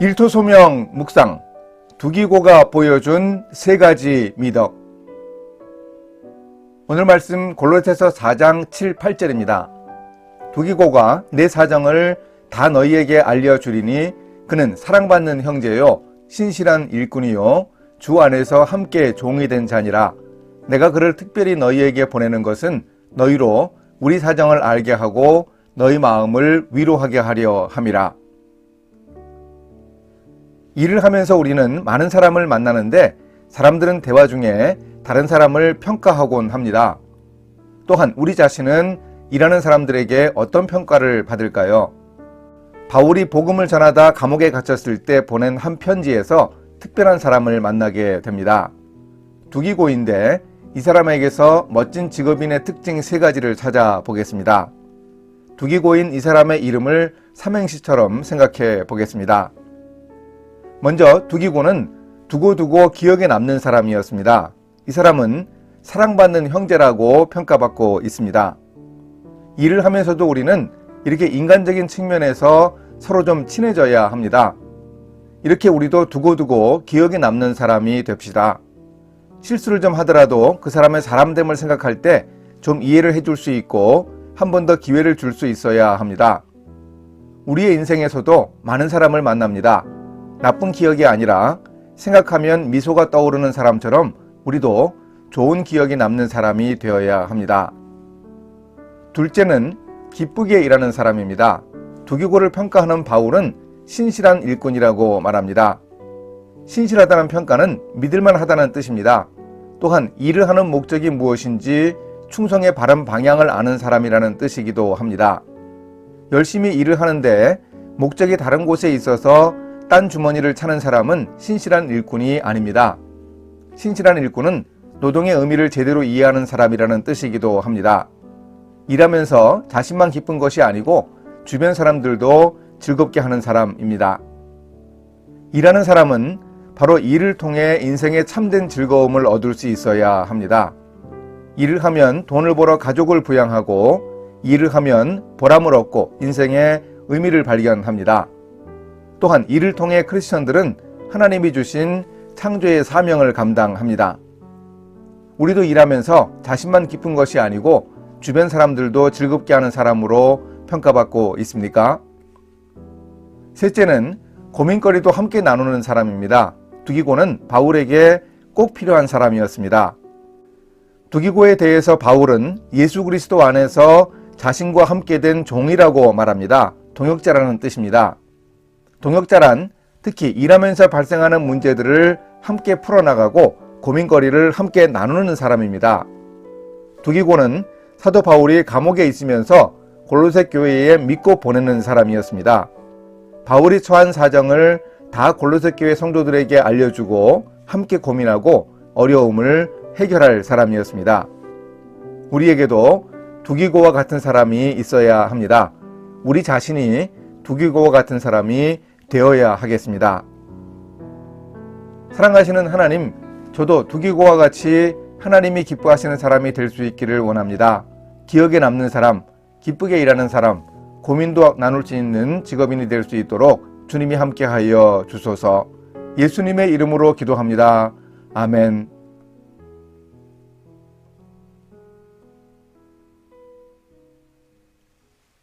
일토소명 묵상 두기고가 보여준 세 가지 미덕. 오늘 말씀 골로새서 4장 7, 8절입니다. 두기고가 내 사정을 다 너희에게 알려주리니 그는 사랑받는 형제요 신실한 일꾼이요 주 안에서 함께 종이 된 자니라. 내가 그를 특별히 너희에게 보내는 것은 너희로 우리 사정을 알게 하고 너희 마음을 위로하게 하려 함이라 일을 하면서 우리는 많은 사람을 만나는데 사람들은 대화 중에 다른 사람을 평가하곤 합니다. 또한 우리 자신은 일하는 사람들에게 어떤 평가를 받을까요? 바울이 복음을 전하다 감옥에 갇혔을 때 보낸 한 편지에서 특별한 사람을 만나게 됩니다. 두기고인데 이 사람에게서 멋진 직업인의 특징 세 가지를 찾아보겠습니다. 두기고인 이 사람의 이름을 삼행시처럼 생각해 보겠습니다. 먼저 두기고는 두고두고 기억에 남는 사람이었습니다. 이 사람은 사랑받는 형제라고 평가받고 있습니다. 일을 하면서도 우리는 이렇게 인간적인 측면에서 서로 좀 친해져야 합니다. 이렇게 우리도 두고두고 기억에 남는 사람이 됩시다. 실수를 좀 하더라도 그 사람의 사람됨을 생각할 때 좀 이해를 해줄 수 있고 한 번 더 기회를 줄 수 있어야 합니다. 우리의 인생에서도 많은 사람을 만납니다. 나쁜 기억이 아니라 생각하면 미소가 떠오르는 사람처럼 우리도 좋은 기억이 남는 사람이 되어야 합니다. 둘째는 기쁘게 일하는 사람입니다. 두기고를 평가하는 바울은 신실한 일꾼이라고 말합니다. 신실하다는 평가는 믿을만 하다는 뜻입니다. 또한 일을 하는 목적이 무엇인지 충성의 바른 방향을 아는 사람이라는 뜻이기도 합니다. 열심히 일을 하는데 목적이 다른 곳에 있어서 딴 주머니를 차는 사람은 신실한 일꾼이 아닙니다. 신실한 일꾼은 노동의 의미를 제대로 이해하는 사람이라는 뜻이기도 합니다. 일하면서 자신만 기쁜 것이 아니고 주변 사람들도 즐겁게 하는 사람입니다. 일하는 사람은 바로 일을 통해 인생의 참된 즐거움을 얻을 수 있어야 합니다. 일을 하면 돈을 벌어 가족을 부양하고 일을 하면 보람을 얻고 인생의 의미를 발견합니다. 또한 이를 통해 크리스천들은 하나님이 주신 창조의 사명을 감당합니다. 우리도 일하면서 자신만 기쁜 것이 아니고 주변 사람들도 즐겁게 하는 사람으로 평가받고 있습니까? 셋째는 고민거리도 함께 나누는 사람입니다. 두기고는 바울에게 꼭 필요한 사람이었습니다. 두기고에 대해서 바울은 예수 그리스도 안에서 자신과 함께 된 종이라고 말합니다. 동역자라는 뜻입니다. 동역자란 특히 일하면서 발생하는 문제들을 함께 풀어나가고 고민거리를 함께 나누는 사람입니다. 두기고는 사도 바울이 감옥에 있으면서 골로새 교회에 믿고 보내는 사람이었습니다. 바울이 처한 사정을 다 골로새 교회 성도들에게 알려주고 함께 고민하고 어려움을 해결할 사람이었습니다. 우리에게도 두기고와 같은 사람이 있어야 합니다. 우리 자신이 두기고와 같은 사람이 되어야 하겠습니다. 사랑하시는 하나님, 저도 두기고와 같이 하나님이 기뻐하시는 사람이 될 수 있기를 원합니다. 기억에 남는 사람, 기쁘게 일하는 사람, 고민도 나눌 수 있는 직업인이 될 수 있도록 주님이 함께하여 주소서. 예수님의 이름으로 기도합니다. 아멘.